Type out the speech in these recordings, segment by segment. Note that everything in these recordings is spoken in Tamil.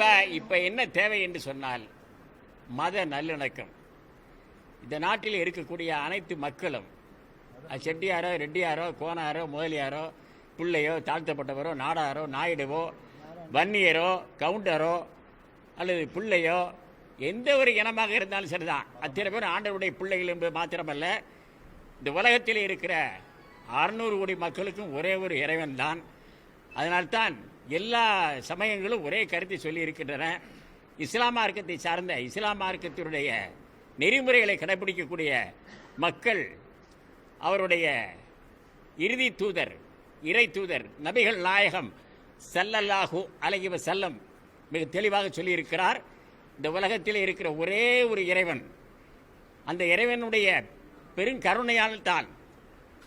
இப்போ இப்போ என்ன தேவை என்று சொன்னால் மத நல்லிணக்கம். இந்த நாட்டில் இருக்கக்கூடிய அனைத்து மக்களும் செட்டியாரோ ரெட்டியாரோ கோனாரோ முதலியாரோ பிள்ளையோ தாழ்த்தப்பட்டவரோ நாடாரோ நாயுடுவோ வன்னியரோ கவுண்டரோ அல்லது பிள்ளையோ எந்த ஒரு இனமாக இருந்தாலும் சரிதான். அத்தனை பேர் ஆண்டவருடைய பிள்ளைகள் என்பது மாத்திரமல்ல இந்த உலகத்தில் இருக்கிற அறுநூறு கோடி மக்களுக்கும் ஒரே ஒரு இறைவன் தான். அதனால்தான் எல்லா சமயங்களும் ஒரே கருத்தை சொல்லி இருக்கின்றன இஸ்லாம் மார்க்கத்தை சார்ந்த இஸ்லாம் மார்க்கத்தினுடைய நெறிமுறைகளை கடைபிடிக்கக்கூடிய மக்கள் அவருடைய இறுதி தூதர் இறை தூதர் நபிகள் நாயகம் ஸல்லல்லாஹு அலைஹி செல்லம் மிக தெளிவாக சொல்லியிருக்கிறார். இந்த உலகத்தில் இருக்கிற ஒரே ஒரு இறைவன். அந்த இறைவனுடைய பெருங்கருணையால் தான்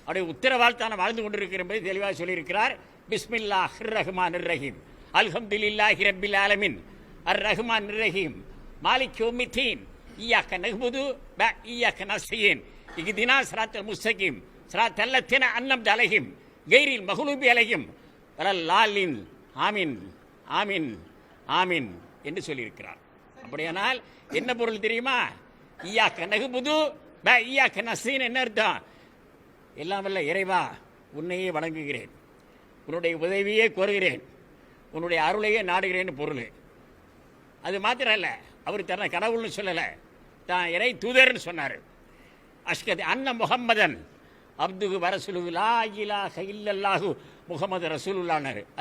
அவருடைய உத்தரவால் வாழ்ந்து கொண்டிருக்கிறோம் என்பதை தெளிவாக சொல்லியிருக்கிறார். பிஸ்மில்லா ரஹ்மான் ரஹீம் அல்ஹம்துலில்லாஹி ரப்பில் ஆலமின். அர் ரஹ்மான் ரஹீம் மாலிக் யௌமித்தீன். இய்யாக நஹ்முது ப இய்யாக நஸ்தஈன் இஹ்தினா ஸிராத்தல் முஸ்தகீம். அல்ல லத்தீன அன்னம் அலைஹிம். கெய்ரில் மஹ்லூபி அலகிம் லாலின். ஆமீன். ஆமீன். ஆமீன் என்று சொல்லியிருக்கிறார். அப்படியானால் என்ன பொருள் தெரியுமா? ஈயாக்க நகுபுது ப ஈயாக்க நசீன் என்ன அர்த்தம்? எல்லாம் வல்ல இறைவா உன்னையே வணங்குகிறேன். உன்னுடைய உதவியே கோருகிறேன். உன்னுடைய அருளையே நாடுகிறேன்னு பொருள். அது மாத்திரம் இல்லை அவர் தன்னை கடவுள்னு சொல்லலை. தான் இறை தூதர்னு சொன்னார். அஷ்கத் அன்ன முகம்மதன் அப்துகு வரசுலு லா இலாஹ இல்லல்லாஹு முகமது ரசூலுல்லானார்